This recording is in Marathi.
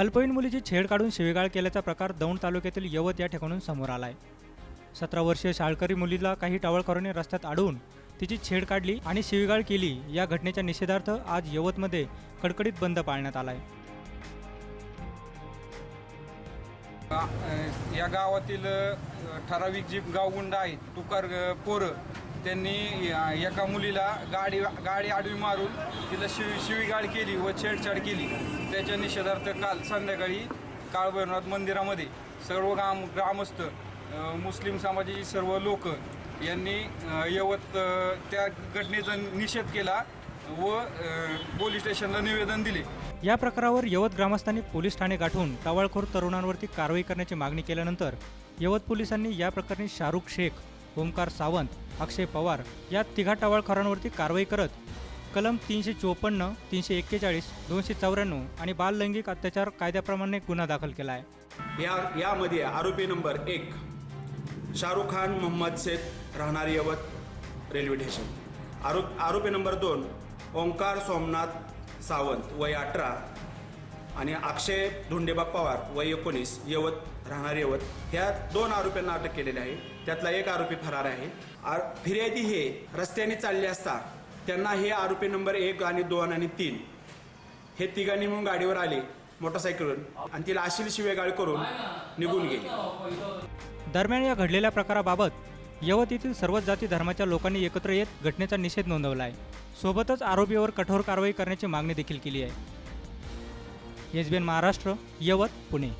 अल्पवयीन मुलीची छेड काढून शिवेगाळ केल्याचा प्रकार दौंड तालुक्यातील यवत या ठिकाणून समोर आलाय. सतरा वर्षीय शाळकरी मुलीला काही टावळकरांनी रस्त्यात अडवून तिची छेड काढली आणि शिवीगाळ केली या घटनेच्या निषेधार्थ आज यवतमध्ये कडकडीत बंद पाळण्यात आलाय. अ, या गावातील ठराविक जी गावगुंड आहेत तुकार पोरं त्यांनी एका मुलीला गाडी गाडी आडवी मारून तिला शिवी शिवीगाळ केली व छेडछाड केली. त्याच्या निषेधार्थ काल संध्याकाळी काळभैरवनाथ मंदिरामध्ये सर्व गाम ग्रामस्थ मुस्लिम समाजाची सर्व लोक यांनी यवत त्या घटनेचा निषेध केला व पोलीस स्टेशनला निवेदन दिले. या प्रकारावर यवत ग्रामस्थांनी पोलीस ठाणे गाठून टवाळखोर तरुणांवरती कारवाई करण्याची मागणी केल्यानंतर यवत पोलिसांनी या प्रकरणी शाहरुख शेख ओमकार सावंत अक्षय पवार या तिघा टवाळखोरांवरती कारवाई करत कलम तीनशे चोपन्न तीनशे एक्केचाळीस दोनशे चौऱ्याण्णव आणि बाल लैंगिक अत्याचार कायद्याप्रमाणे गुन्हा दाखल केला आहे या यामध्ये आरोपी नंबर एक शाहरुख खान मोहम्मद शेख राहणार यवत रेल्वे स्टेशन. आरोप आरोपी नंबर दोन ओंकार सोमनाथ सावंत वय अठरा आणि अक्षय धोंडेबा पवार वय एकोणीस यवत राहणार यवत ह्या दोन आरोपींना अटक केलेली आहे. त्यातला एक आरोपी फरार आहे. आर फिर्यादी हे रस्त्याने चालले असता त्यांना हे आरोपी नंबर एक आणि दोन आणि तीन हे तिघांनी म्हणून गाडीवर आले मोटरसायकलवरून आणि तिला अशील शिवेगाळ करून निघून गेले. दरम्यान या घडलेल्या प्रकाराबाबत यवत येथील सर्वच जाती धर्माच्या लोकांनी एकत्र येत घटनेचा निषेध नोंदवला आहे. सोबतच आरोपीवर कठोर कारवाई करण्याची मागणी देखील केली आहे. S B N Maharashtra Yavat Pune.